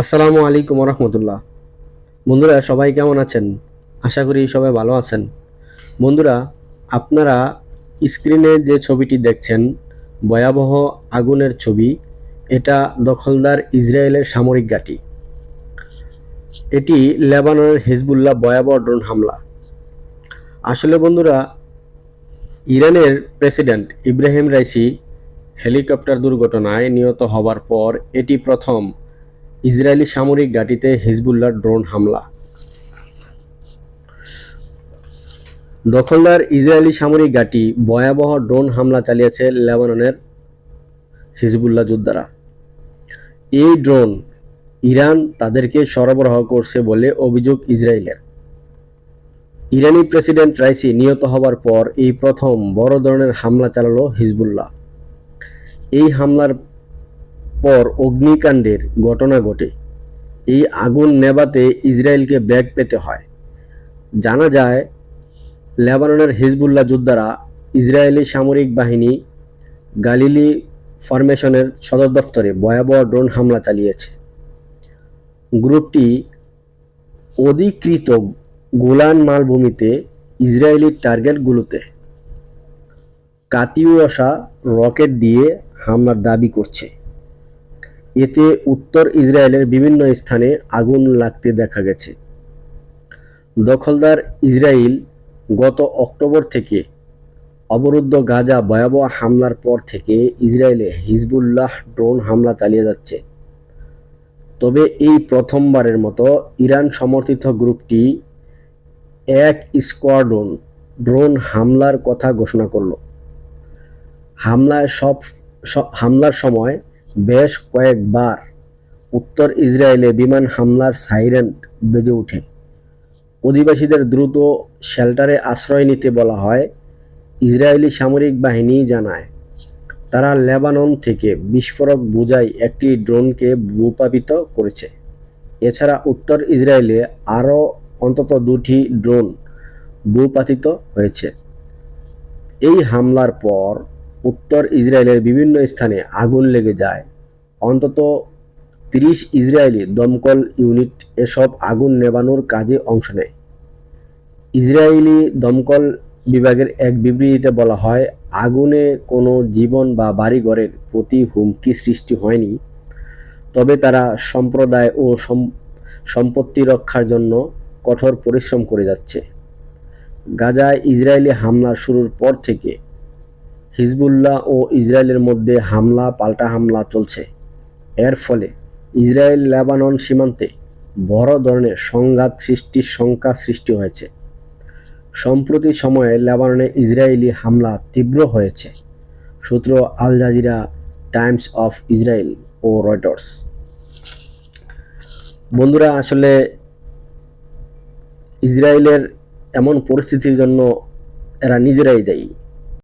আসসালামু আলাইকুম রহমতুল্লাহ বন্ধুরা, সবাই কেমন আছেন? আশা করি সবাই ভালো আছেন। বন্ধুরা, আপনারা স্ক্রিনে যে ছবিটি দেখছেন, ভয়াবহ আগুনের ছবি, এটা দখলদার ইসরায়েলের সামরিক ঘাঁটি। এটি লেবাননের হিজবুল্লাহ ভয়াবহ ড্রোন হামলা। আসলে বন্ধুরা, ইরানের প্রেসিডেন্ট ইব্রাহিম রাইসি হেলিকপ্টার দুর্ঘটনায় নিহত হবার পর এটি প্রথম ইসরায়েলি সামরিক ঘাঁটিতে হিজবুল্লাহ ড্রোন হামলা। দখলদার ইসরায়েলি সামরিক ঘাঁটি ভয়াবহ ড্রোন হামলা চালিয়েছে লেবাননের হিজবুল্লাহ যোদ্ধারা। এই ড্রোন ইরান তাদেরকে সরবরাহ করছে বলে অভিযোগ ইসরায়েলের। ইরানি প্রেসিডেন্ট রাইসি নিহত হবার পর এই প্রথম বড় ধরনের হামলা চালালো হিজবুল্লাহ। এই হামলার পর অগ্নিকাণ্ডের ঘটনা ঘটে। এই আগুন নেভাতে ইসরায়েলকে ব্যাগ পেতে হয়। জানা যায়, লেবাননের হিজবুল্লাহ যোদ্ধারা ইসরায়েলি সামরিক বাহিনী গালিলি ফরমেশনের সদর দফতরে ভয়াবহ ড্রোন হামলা চালিয়েছে। গ্রুপটি অধিকৃত গোলান মালভূমিতে ইসরায়েলি টার্গেটগুলোতে কাতিউসা রকেট দিয়ে হামলার দাবি করছে। এতে উত্তর ইসরায়েলের বিভিন্ন স্থানে আগুন লাগতে দেখা গেছে। দখলদার ইসরায়েল গত অক্টোবর থেকে অবরুদ্ধ গাজা ভয়াবহ হামলার পর থেকে ইসরায়েলে হিজবুল্লাহ ড্রোন হামলা চালিয়ে যাচ্ছে। তবে এই প্রথমবারের মতো ইরান সমর্থিত গ্রুপটি এক স্কোয়াড্রন ড্রোন হামলার কথা ঘোষণা করল। হামলায় সব হামলার সময় বেশ কয়েকবার উত্তর ইসরায়েলে বিমান হামলার সাইরেন বেজে ওঠে। অধিবাসীদের দ্রুত শেল্টারে আশ্রয় নিতে বলা হয়, ইসরায়েলি সামরিক বাহিনী জানায়। তারা লেবানন থেকে বিস্ফোরক বোঝাই একটি ড্রোনকে ভূপাপিত করেছে। এছাড়া উত্তর ইসরায়েলে আরও অন্তত দুটি ড্রোন ভূপাতিত হয়েছে। এই হামলার পর উত্তর ইসরায়েলের বিভিন্ন স্থানে আগুন লেগে যায়। অন্তত তিরিশ ইসরায়েলি দমকল ইউনিট এসব আগুন নেভানোর কাজে অংশ নেয়। ইসরায়েলি দমকল বিভাগের এক বিবৃতিতে বলা হয়, আগুনে কোনো জীবন বা বাড়িঘরের প্রতি হুমকি সৃষ্টি হয়নি, তবে তারা সম্প্রদায় ও সম- সম্পত্তি রক্ষার জন্য কঠোর পরিশ্রম করে যাচ্ছে। গাজায় ইসরায়েলি হামলা শুরুর পর থেকে হিজবুল্লাহ ও ইসরায়েলের মধ্যে হামলা, পাল্টা হামলা চলছে। এর ফলে ইসরায়েল লেবানন সীমান্তে বড় ধরনের সংঘাত সৃষ্টির শঙ্কা সৃষ্টি হয়েছে। সম্প্রতি সময়ে লেবাননে ইসরায়েলি হামলা তীব্র হয়েছে, সূত্র Al Jazeera, Times of Israel O Reuters. বন্ধুরা, আসলে ইসরায়েলের এমন পরিস্থিতির জন্য এরা নিজেরাই দেয়।